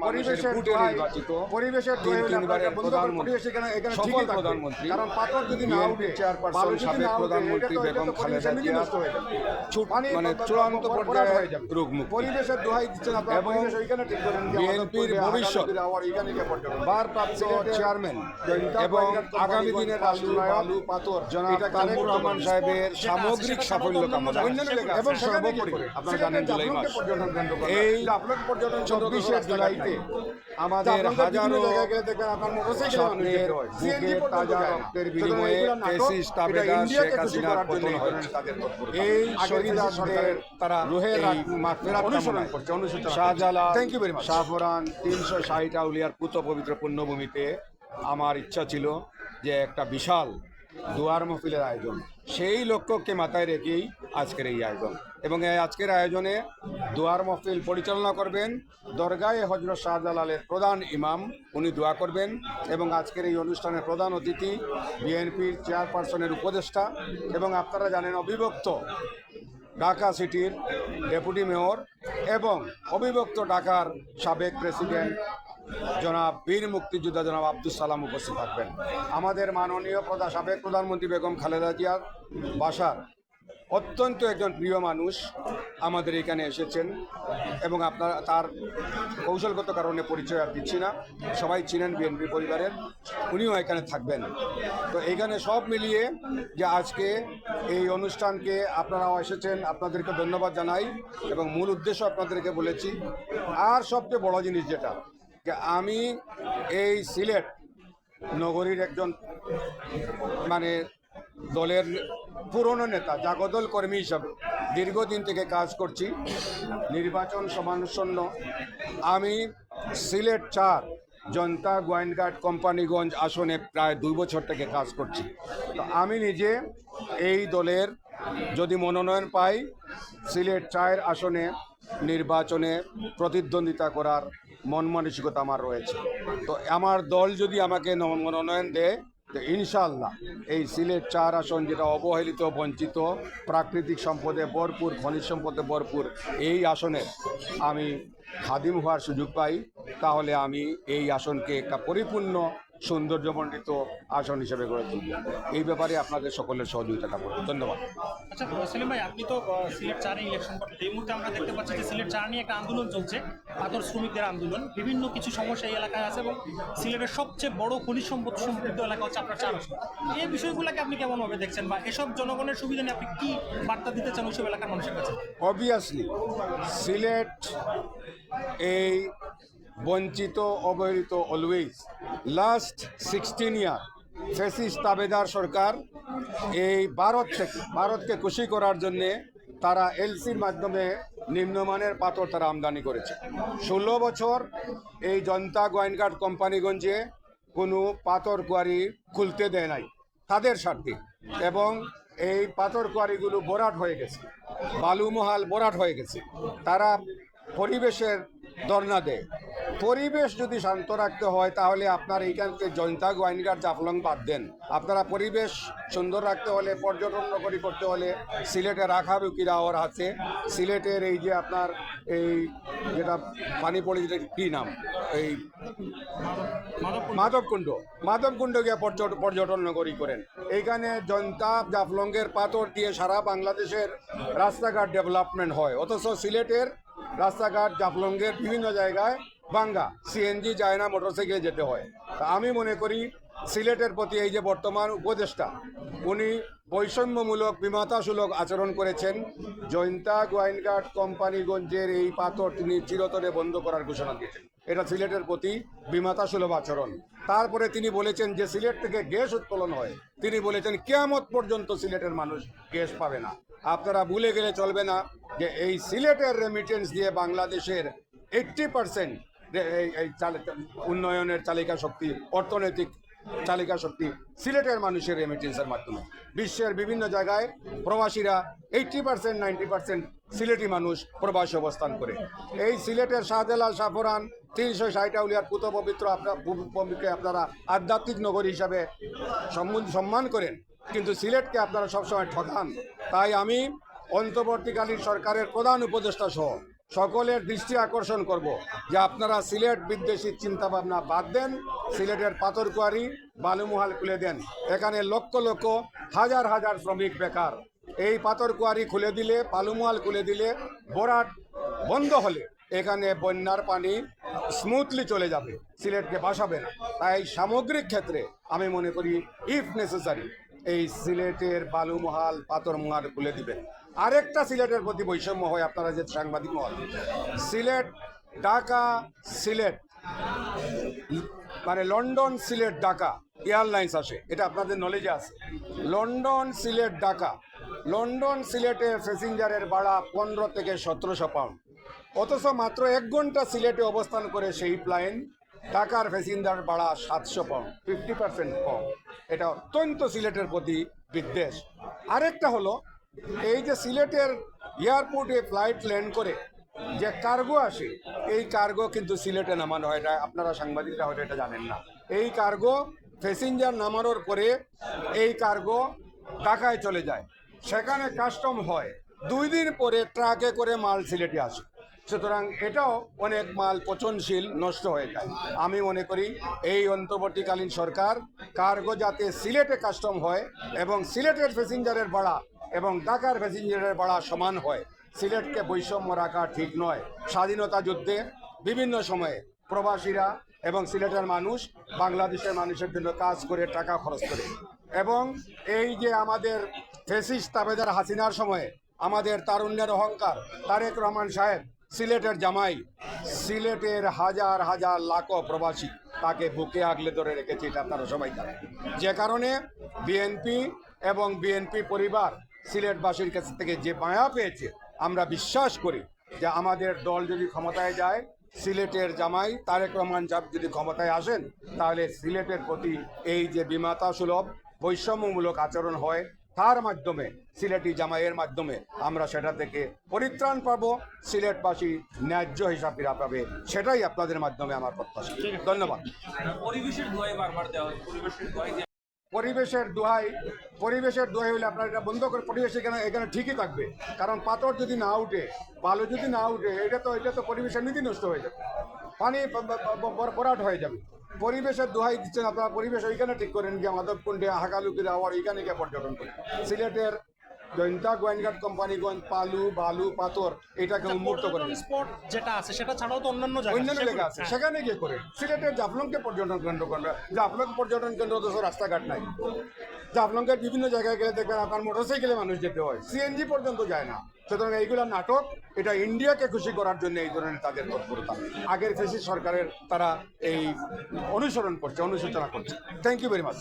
পরিবেশের নির্বাচিত পরিবেশের প্রধানমন্ত্রী, পরিবেশ এখানে- ঠিকই প্রধানমন্ত্রী, কারণ পাথর যদি না উঠে, চেয়ারপারসন, সাবেক প্রধানমন্ত্রী বেগম খালেদা জিয়া মানে চূড়ান্ত পর্যায়ে। রোগমুক্ত। পরিবেশের দোহাই দিচ্ছেন আপনারা পরিবেশ ওইখানে ঠিক করেন বিএনপির ভবিষ্যৎ। ভারপ্রাপ্ত চেয়ারম্যান এবং আগামী দিনের রাষ্ট্রনায়ক পাথর, জনাব তারেক রহমান সাহেবের সামগ্রিক সাফল্য কামনা এবং সর্বোপরি আপনারা জানেন জুলাই মাস। এই চব্বিশে রাস্তাঘাট নাই। আমাদের হাজারো স্বপ্নের তাজা রক্তের বিনিময়ে শেখ হাসিনার পতন। এই সরকারের তারা রুহের করছে, অনুসূচনা very much. তিনশো ষাট আউলিয়ার পুত পবিত্র পুণ্যভূমিতে আমার ইচ্ছা ছিল যে একটা বিশাল দুয়ার মহফিলের আয়োজন। সেই লক্ষ্যকে মাথায় রেখেই আজকের এই আয়োজন। এবং এই আজকের আয়োজনে দুয়ার মহফিল পরিচালনা করবেন দরগায়ে হজরত শাহজালালের প্রধান ইমাম, উনি দোয়া করবেন এবং আজকের এই অনুষ্ঠানের প্রধান অতিথি বিএনপির চেয়ারপারসনের উপদেষ্টা এবং আপনারা জানেন অবিভক্ত ঢাকা সিটির ডেপুটি মেয়র এবং অবিভক্ত ঢাকার সাবেক প্রেসিডেন্ট জনাব বীর মুক্তিযোদ্ধা জনাব আব্দুল সালাম উপস্থিত থাকবেন। আমাদের মাননীয় প্রধান সাবেক প্রধানমন্ত্রী বেগম খালেদা জিয়ার বাসার অত্যন্ত একজন প্রিয় মানুষ আমাদের এখানে এসেছেন এবং আপনার তার কৌশলগত কারণে পরিচয় আর দিচ্ছি না। সবাই চিনেন বিএনপি পরিবারের, উনিও এখানে থাকবেন। তো এইখানে সব মিলিয়ে যে আজকে এই অনুষ্ঠানকে আপনারাও এসেছেন, আপনাদেরকে ধন্যবাদ জানাই এবং মূল উদ্দেশ্য আপনাদেরকে বলেছি, আর সবচেয়ে বড় জিনিস যেটা, যে আমি এই সিলেট নগরীর একজন মানে দলের পুরনো নেতা, জাগদল কর্মী হিসাবে। দীর্ঘদিন থেকে কাজ করছি। নির্বাচন সমানুষন্ন আমি সিলেট চার, জনতা গোয়েন্দাঘাট কোম্পানিগঞ্জ আসনে প্রায় দুই বছর থেকে কাজ করছি। তো আমি নিজে এই দলের যদি মনোনয়ন পাই, সিলেট চায়ের আসনে নির্বাচনে প্রতিদ্বন্দ্বিতা করার মন মানসিকতা আমার রয়েছে। তো আমার দল যদি আমাকে মনোনয়ন দেয় ইনশাল্লাহ এই সিলেট চার আসন যেটা অবহেলিত, বঞ্চিত, প্রাকৃতিক সম্পদে ভরপুর, খনিজ সম্পদে ভরপুর এই আসনে আমি খাদিম হওয়ার সুযোগ পাই, তাহলে আমি এই আসনকে একটা পরিপূর্ণ সৌন্দর্যমণ্ডিত আসন হিসেবে গড়ে তুলব। এই ব্যাপারে আপনাদের সকলের সহযোগিতা কামনা ধন্যবাদ। আচ্ছা সেলিম ভাই, আপনি তো সিলেট চারে ইলেকশন এই মুহূর্তে আমরা দেখতে পাচ্ছি যে সিলেট চার নিয়ে একটা আন্দোলন চলছে। পাথর শ্রমিকদের আন্দোলন, বিভিন্ন কিছু সমস্যা এই এলাকায় আছে এবং সিলেটের সবচেয়ে বড় খনিজ সম্পদ সমৃদ্ধ এলাকা হচ্ছে আপনার চার এই বিষয়গুলোকে আপনি কেমনভাবে দেখছেন বা এসব জনগণের সুবিধা নিয়ে আপনি কি বার্তা দিতে চান ওইসব এলাকার মানুষের কাছে? অবভিয়াসলি সিলেট এই বঞ্চিত, অবহেলিত অলওয়েজ লাস্ট সিক্সটিন ইয়ার ফেসিস তাবেদার সরকার এই ভারত থেকে, ভারতকে খুশি করার জন্যে তারা এলসির মাধ্যমে নিম্নমানের পাথর তারা আমদানি করেছে। ষোলো বছর এই জনতা গোয়েনঘাট কোম্পানিগঞ্জে কোনো পাথর কোয়ারি খুলতে দেয় নাই। তাদের স্বার্থে। এবং এই পাথর কোয়ারিগুলো বরাট হয়ে গেছে। বালুমহাল বরাট হয়ে গেছে। তারা পরিবেশের ধর্ণা দেয়। পরিবেশ যদি শান্ত রাখতে হয়, তাহলে আপনার এইখানকে জনতা গোয়াইনঘাট জাফলং বাদ দেন। আপনারা পরিবেশ সুন্দর রাখতে হলে, পর্যটন নগরী করতে হলে সিলেটে রাখা বিকিরা ওর আছে। সিলেটের এই যে আপনার এই যেটা পানি পড়ে, যেটা কী নাম? এই মাধবকুণ্ড মাধবকুণ্ড গিয়ে পর্যট- পর্যটন নগরী করেন। এইখানে জনতা জাফলঙ্গের পাথর দিয়ে সারা বাংলাদেশের রাস্তাঘাট ডেভেলপমেন্ট হয়। অথচ সিলেটের রাস্তাঘাট জাফলঙ্গের বিভিন্ন জায়গায় ভাঙ্গা সিএনজি যায় না মোটরসাইকেলে যেতে হয়। তা আমি মনে করি সিলেটের প্রতি এই যে বর্তমান উপদেষ্টা, উনি বৈষম্যমূলক বিমাতাসুলভ আচরণ করেছেন। জয়ন্তা গোয়াইনঘাট কোম্পানিগঞ্জের এই পাথর তিনি চিরতরে বন্ধ করার ঘোষণা দিয়েছেন। এটা সিলেটের প্রতি বিমাতাসুলভ আচরণ। তারপরে তিনি বলেছেন যে সিলেট থেকে গ্যাস উৎপাদন হয়। তিনি বলেছেন, কেয়ামত পর্যন্ত সিলেটের মানুষ গ্যাস পাবে না। আপনারা ভুলে গেলে চলবে না যে এই সিলেটের রেমিটেন্স দিয়ে বাংলাদেশের এইট্টি পার্সেন্ট এই উন্নয়নের চালিকা শক্তি, অর্থনৈতিক চালিকা শক্তি, সিলেটের মানুষের রেমিটেন্সের মাধ্যমে। বিশ্বের বিভিন্ন জায়গায় প্রবাসীরা eighty percent ninety percent Sylheti মানুষ প্রবাসী অবস্থান করে। এই সিলেটের শাহজালাল শাহপুরান, তিনশো ষাট আউলিয়ার পুত পবিত্র আপনার আপনারা আধ্যাত্মিক নগরী হিসাবে সম্মান করেন, কিন্তু সিলেটকে আপনারা সবসময় ঠকান। তাই আমি অন্তর্বর্তীকালীন সরকারের প্রধান উপদেষ্টা সহ সকলের দৃষ্টি আকর্ষণ করব যে আপনারা সিলেট বিদ্বেষী চিন্তাভাবনা বাদ দেন, সিলেটের পাথরকুয়ারি বালুমহাল খুলে দেন। এখানে লক্ষ লক্ষ, হাজার হাজার শ্রমিক বেকার। এই পাথরকুয়ারি খুলে দিলে, বালুমহাল খুলে দিলে বরাট বন্ধ হলে এখানে বন্যার পানি স্মুথলি চলে যাবে, সিলেটকে বাসাবে না। তাই সামগ্রিক ক্ষেত্রে আমি মনে করি ইফ নেসেসারি এই সিলেটের বালুমহাল পাথরমহাল খুলে দিবেন। আরেকটা সিলেটের প্রতি বৈষম্য হয় আপনারা যে সাংবাদিক মহল। সিলেট, ঢাকা, সিলেট মানে লন্ডন, সিলেট, ঢাকা, এয়ারলাইন্স আসে, এটা আপনাদের নলেজে আছে। লন্ডন, সিলেট, ঢাকা, লন্ডন, সিলেটে প্যাসেঞ্জারের ভাড়া পনেরো থেকে সতেরোশো পাউন্ড অথচ মাত্র এক ঘণ্টা সিলেটে অবস্থান করে সেই প্লেন ঢাকার প্যাসেঞ্জার ভাড়া সাতশো পাউন্ড ফিফটি পার্সেন্ট কম। এটা অত্যন্ত সিলেটের প্রতি বিদ্বেষ। আরেকটা হলো এই যে সিলেটের এয়ারপোর্টে ফ্লাইট ল্যান্ড করে যে কার্গো আসে, এই কার্গো কিন্তু সিলেটে নামানো হয় এটা আপনারা সাংবাদিকরা হয়তো এটা জানেন না। এই কার্গো প্যাসেঞ্জার নামানোর পরে এই কার্গো ঢাকায় চলে যায়। সেখানে কাস্টম হয়। দুই দিন পরে ট্রাকে করে মাল সিলেটে আসে। সুতরাং এটাও অনেক মাল পচনশীল নষ্ট হয়ে যায়। আমি মনে করি এই অন্তর্বর্তীকালীন সরকার কার্গো যাতে সিলেটে কাস্টম হয় এবং সিলেটের প্যাসেঞ্জারের ভাড়া এবং ঢাকার প্যাসেঞ্জারের ভাড়া সমান হয়, সিলেটকে বৈষম্য রাখা ঠিক নয়। স্বাধীনতা যুদ্ধে বিভিন্ন সময়ে প্রবাসীরা এবং সিলেটের মানুষ বাংলাদেশের মানুষের জন্য কাজ করে টাকা খরচ করে। এবং এই যে আমাদের ফেসিস তাবেদার হাসিনার সময়ে আমাদের তারুণ্যের অহংকার, তারেক রহমান সাহেব সিলেটের জামাই, সিলেটের হাজার হাজার লাখো প্রবাসী তাকে বুকে আগলে ধরে রেখেছে এটা আপনারা সবাই জানেন। যে কারণে বিএনপি এবং বিএনপি পরিবার সিলেটবাসীর কাছ থেকে যে মায়া পেয়েছে, আমরা বিশ্বাস করি যে আমাদের দল যদি ক্ষমতায় যায়, সিলেটের জামাই তারেক রহমান সাহেব যদি ক্ষমতায় আসেন, তাহলে সিলেটের প্রতি এই যে বিমাতা সুলভ, বৈষম্যমূলক আচরণ হয় তার মাধ্যমে সিলেটি জামাইয়ের মাধ্যমে আমরা সেটা থেকে পরিত্রাণ পাবো সিলেটবাসী ন্যায্য হিসাব ফিরা পাবে সেটাই আপনাদের মাধ্যমে আমার প্রত্যাশা। ধন্যবাদ। পরিবেশের বারবার দেওয়া পরিবেশের পরিবেশের দোহাই পরিবেশের দোহাই হলে আপনার এটা বন্ধ করে পরিবেশ এখানে এখানে ঠিকই থাকবে। কারণ পাথর যদি না উঠে বালু যদি না উঠে এটা তো এটা তো পরিবেশের নীতি নষ্ট হয়ে যাবে। পানি ব- ব- ব- ব- ভরাট হয়ে যাবে। পরিবেশের দোহাই দিচ্ছেন আপনারা। পরিবেশ ওইখানে ঠিক করেন গিয়ে মাধবকুণ্ডে হাকালুকিরা আবার ওইখানে গিয়ে পর্যটন করেন সিলেটের জয়ন্তা গোয়েনঘাট কোম্পানিগঞ্জ পালু বালু পাথর এটাকে উন্মুক্ত করেন স্পট যেটা আছে সেটা ছাড়াও তো অন্যান্য জায়গা অন্যান্য জায়গা আছে। হ্যাঁ। সেখানে গিয়ে করে। সিলেটের জাফলংকে পর্যটন কেন্দ্র করবে। জাফলং পর্যটন কেন্দ্র তো রাস্তাঘাট নাই। জাফলংয়ের বিভিন্ন জায়গায় গেলে দেখবেন আপনার মোটরসাইকেলে মানুষ যেতে হয়। সিএনজি পর্যন্ত যায় না। সুতরাং এইগুলো নাটক এটা ইন্ডিয়াকে খুশি করার জন্য এই ধরনের তাদের তৎপরতা। আগের ফেসি সরকারের তারা এই অনুসরণ করছে অনুসূচনা করছে। Thank you very much